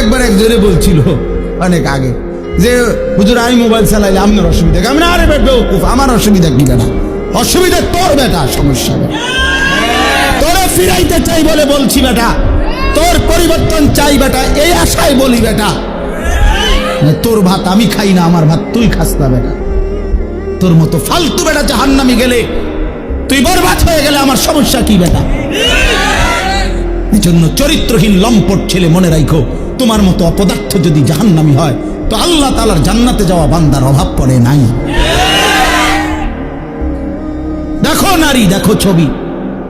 একবার একজনে বলছিল অনেক আগে যে হুজুর আমি মোবাইল চালাইলে আপনার অসুবিধা কি?" আমি না আরে বেটা বেউকুফ, আমার অসুবিধা কি বেটা? অসুবিধা তোর বেটা সমস্যা তোরে ফিরাইতে চাই বলে বলছি বেটা। তোর পরিবর্তন চাই বেটা এই আশায় বলি বেটা। তোর ভাত আমি খাই না আমার ভাত তুই খাস না বেটা। তোর মতো ফালতু বেটা জাহান্নামি গেলে তুই বরবাদ হয়ে গেলে আমার সমস্যা কি বেটা? এই জন্য চরিত্রহীন লম্পট ছেলে মনে রাখো তোমার মতো অপদার্থ যদি জাহান্নামি হয়, তো আল্লাহ তালার জান্নাতে যাওয়া বান্দার অভাব পড়ে নাই। দেখো নারী, দেখো ছবি।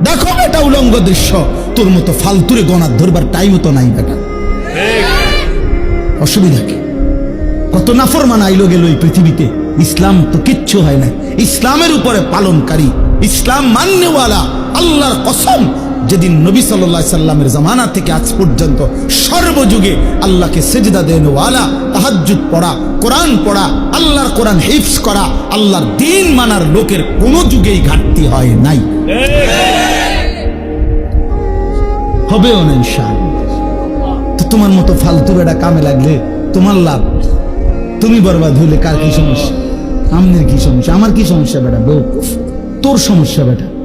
দেখো এটা উলঙ্গ দৃশ্য। তোর মতো ফালতুরে গণার ধরবার টাইমও তো নাই বেটা। অসুবিধা কি? কত নাফরমান আইলো গেল এই পৃথিবীতে। ইসলাম তো কিচ্ছু হয় না ইসলামের উপরে পালনকারী, ইসলাম মান্যওয়ালা, আল্লাহর কসম যেদিন নবী সাল্লাহ সাল্লামের জামানা থেকে আজ পর্যন্ত সর্বযুগে আল্লাহকে সেজদা দেনওয়ালা তাহাজ্জুদ পড়া, কোরআন পড়া, আল্লাহর কোরআন হিফস করা, আল্লাহর দিন মানার লোকের কোনো যুগেই ঘাটতি হয় নাই। হবেও না ইনশাআল্লাহ। তো তোমার মতো ফালতু বেটা কামে লাগলে তোমার লাভ? তুমি বরবাদ হইলে কার কি সমস্যা? আমনের কি সমস্যা? আমার কি সমস্যা বেটা বউ? তোর সমস্যা বেটা।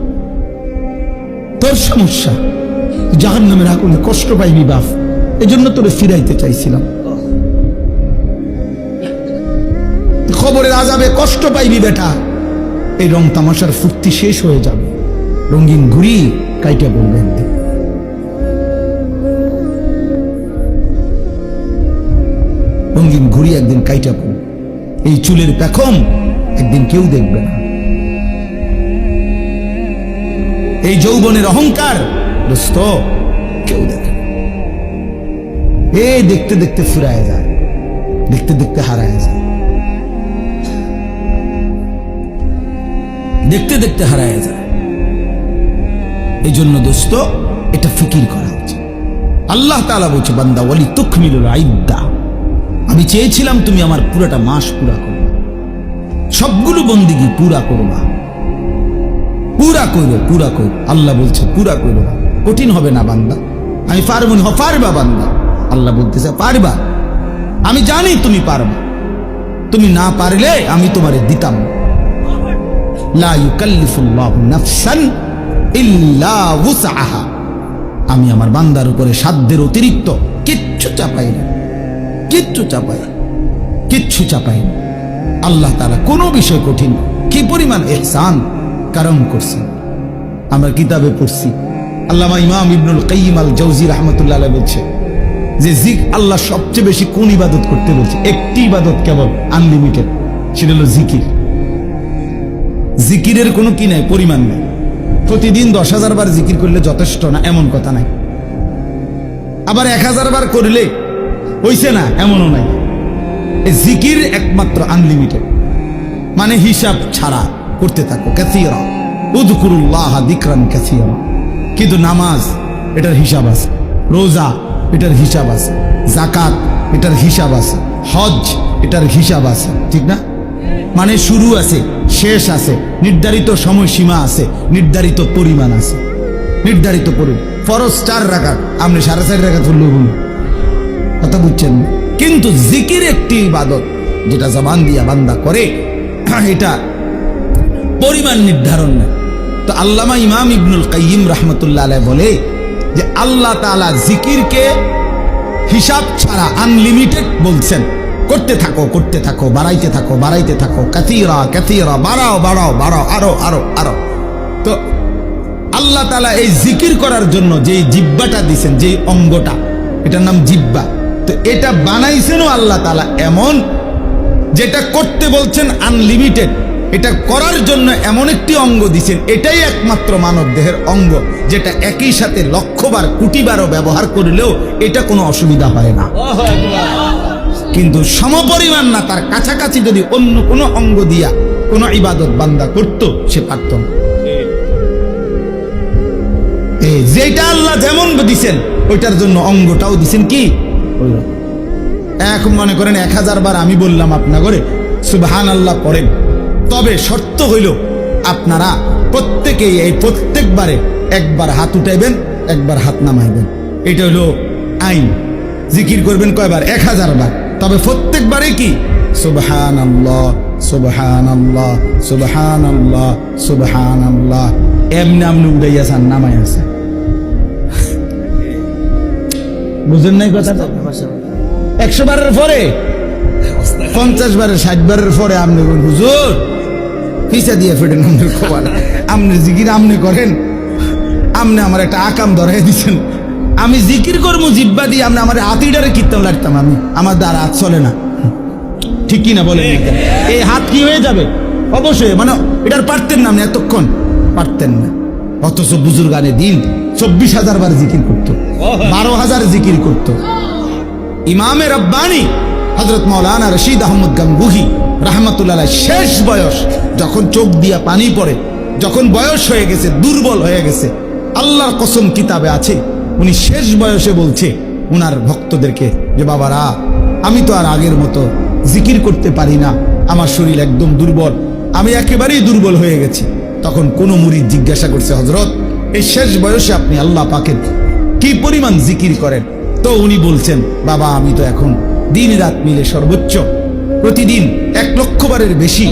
তোর সমস্যা। জাহান নামের আগুনে কষ্ট পাইবি বাপ। জন্য তোরে ফিরাইতে চাইছিলাম। খবরের আজাবে কষ্ট পাইবি বেটা। এই রং তামাশার ফুর্তি শেষ হয়ে যাবে। রঙিন ঘুরি কাইটা বলবেন। রঙিন ঘুড়ি একদিন কাইটা এই চুলের পেখম একদিন কেউ দেখবে না। এই যৌবনের অহংকার? দোস্ত, কেউ দেখে এ দেখতে দেখতে ফুরায় যায়, দেখতে দেখতে হারায় যায়। দেখতে দেখতে হারায় যায়। এই জন্য দোস্ত, এটা ফিকির করা উচিত। আল্লাহ তাআলা বলছে, বান্দা, ওয়ালি তুকমিলুল আইদ্দা আমি চেয়েছিলাম তুমি আমার পুরাটা মাস পুরা করবে সবগুলো বন্দিগি পুরা করবা। পুরা করো পুরা করো আল্লাহ বলছে, পুরা করো কঠিন হবে না বান্দা। আমি পারব না পারবা বান্দা। আল্লাহ বলতেছে, পারবা। আমি জানি তুমি পারবা। তুমি না পারলে আমি তোমারে দিতাম আমি আমার বান্দার উপরে সাধ্যের অতিরিক্ত কিচ্ছু চাপাই না। কিচ্ছু চাপাই কিচ্ছু চাপাই আল্লাহ তালা কোনো বিষয় কঠিন কি পরিমাণ এহসান? কারণ করছেন আমরা কিতাবে পড়ছি। আল্লামা ইমাম ইবনুল কাইম আল জৌজি রহমতুল্লাহ বলছে যে জিক আল্লাহ সবচেয়ে বেশি কোন ইবাদত করতে বলছে? একটি ইবাদত কেবল আনলিমিটেড সেটা হলো জিকির। জিকিরের কোনো কি নাই, পরিমাণ নেই। প্রতিদিন দশ হাজার বার জিকির করলে যথেষ্ট না, এমন কথা নাই। আবার এক হাজার বার করলে হইছে না, এমনও নাই। জিকির একমাত্র আনলিমিটেড মানে হিসাব ছাড়া। করতে থাকো উদকুরুল্লাহ দিকরান কিন্তু নামাজ, এটার হিসাব আছে। রোজা, এটার হিসাব আছে। জাকাত এটার হিসাব আছে। হজ, এটার হিসাব আছে। ঠিক না? মানে শুরু আছে, শেষ আছে। নির্ধারিত সময়সীমা আছে, নির্ধারিত পরিমাণ আছে। নির্ধারিত পরিমাণ। ফরজ চার রাখাত আপনি সাড়ে চার কথা বুঝছেন কিন্তু জিকির একটি ইবাদত, যেটা জবান দিয়া বান্দা করে, এটা পরিমাণ নির্ধারণ নেই। তো আল্লামা ইমাম ইবনুল কাইয়িম রহমতুল্লাহ আলাইহ বলে যে আল্লাহ তাআলা জিকিরকে হিসাব ছাড়া আনলিমিটেড বলছেন। করতে থাকো করতে থাকো, বাড়াইতে থাকো বাড়াইতে থাকো কাতিরা কাতিরা বাড়াও বাড়াও বাড়াও, আরও আরও আরও। তো আল্লাহ তালা এই জিকির করার জন্য যে জিব্বাটা দিছেন যে অঙ্গটা, এটার নাম জিব্বা তো এটা বানাইছেনও আল্লাহ তালা এমন যেটা করতে বলছেন আনলিমিটেড এটা করার জন্য এমন একটি অঙ্গ দিছেন এটাই একমাত্র মানব দেহের অঙ্গ যেটা একই সাথে লক্ষবার কোটিবারও ব্যবহার করলেও এটা কোনো অসুবিধা হয় না। কিন্তু সমপরিমাণ না তার কাছাকাছি যদি অন্য কোনো অঙ্গ দিয়া কোনো ইবাদত বান্দা করত সে পারত না। যেটা আল্লাহ যেমন দিছেন ওইটার জন্য অঙ্গটাও দিছেন কি। এক মনে করেন এক হাজার বার আমি বললাম আপনা করে সুবহান আল্লাহ পড়েন। তবে শর্ত হইল, আপনারা প্রত্যেকেই এই প্রত্যেকবারে একবার হাত উঠাইবেন, একবার হাত নামাইবেন। এটা হলো আইন। জিকির করবেন কয়বার? এক হাজার বার। তবে প্রত্যেকবারে কি? সুবহান আল্লাহ সুবহান আল্লাহ সুবহান আল্লাহ সুবহান আল্লাহ এমনি আমনি উড়াইয়াছেন নামাই আছে বুঝেন নাই কথাটা? একশো বারের পরে? পঞ্চাশ বারের, ষাট বারের পরে আপনি হুজুর পিসা দিয়ে ফেটেন আমাদের খবর আপনি জিকির আপনি করেন আপনি আমার একটা আকাম ধরাই দিচ্ছেন আমি জিকির করব জিব্বা দিয়ে আপনি আমার হাতিটারে কীর্তন লাগতাম আমি। আমার দ্বারা হাত চলে না। ঠিক কি না বলেন এই হাত কি হয়ে যাবে? অবশ্যই মানে এটার পারতেন না আপনি এতক্ষণ। পারতেন না। অথচ বুজুর্গানে দিন চব্বিশ হাজার বার জিকির করতো। বারো হাজার জিকির করতো। ইমামে রব্বানি হজরত মৌলানা রশিদ আহমদ গাঙ্গুহি রাহমাতুল্লাহ শেষ বয়স, যখন চোখ দিয়া পানি পড়ে, যখন বয়স হয়ে গেছে, দুর্বল হয়ে গেছে, আল্লাহর কসম কিতাবে আছে, উনি শেষ বয়সে বলছে উনার ভক্তদেরকে যে, বাবারা, আমি তো আর আগের মতো জিকির করতে পারি না, আমার শরীর একদম দুর্বল, আমি একেবারেই দুর্বল হয়ে গেছি। তখন কোন মুরিদ জিজ্ঞাসা করছে হজরত এই শেষ বয়সে আপনি আল্লাহ পাকের কি পরিমাণ জিকির করেন? তো উনি বলছেন, বাবা, আমি তো এখন দিন রাত মিলে সর্বোচ্চ। প্রতিদিন এক লক্ষ বারের বেশি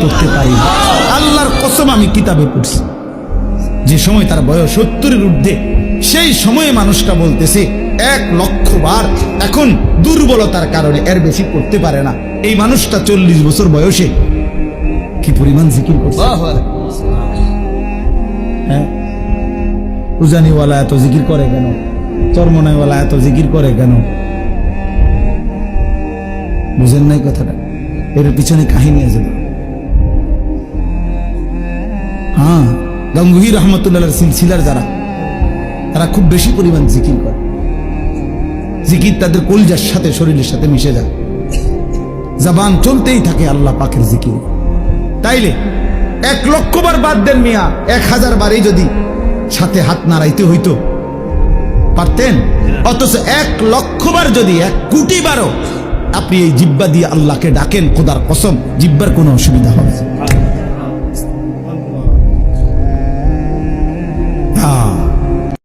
পড়তে পারি। আল্লাহর কসম আমি কিতাবে পড়ছি। যে সময় তার বয়স সত্তরের ঊর্ধ্বে সেই সময়ে মানুষটা বলতেছে এক লক্ষ বার এখন দুর্বলতার কারণে এর বেশি করতে পারে না। এই মানুষটা চল্লিশ বছর বয়সে কি পরিমাণ জিকির করছে? হ্যাঁ? উজানিওয়ালা এত জিকির করে কেন? চর্মনাইওয়ালা এত জিকির করে কেন? বুঝেন নাই কথাটা? এর পিছনে কাহিনী আছে হ্যাঁ গঙ্গুহি রহমতুল্লাহ সিলসিলার যারা, তারা খুব বেশি পরিমাণ জিকির করে। জিকির তাদের কলজার সাথে, শরীরের সাথে মিশে যায়। জবান চলতেই থাকে আল্লাহ পাকের জিকির। তাইলে, এক লক্ষ বার বাদ দেন মিয়া, এক হাজার বারই যদি সাথে হাত নাড়াইতে হইতো। পারতেন? অথচ এক লক্ষ বার যদি, এক কোটি বারও আপনি এই জিব্বা দিয়ে আল্লাহকে ডাকেন খোদার কসম জিব্বার কোনো অসুবিধা হবে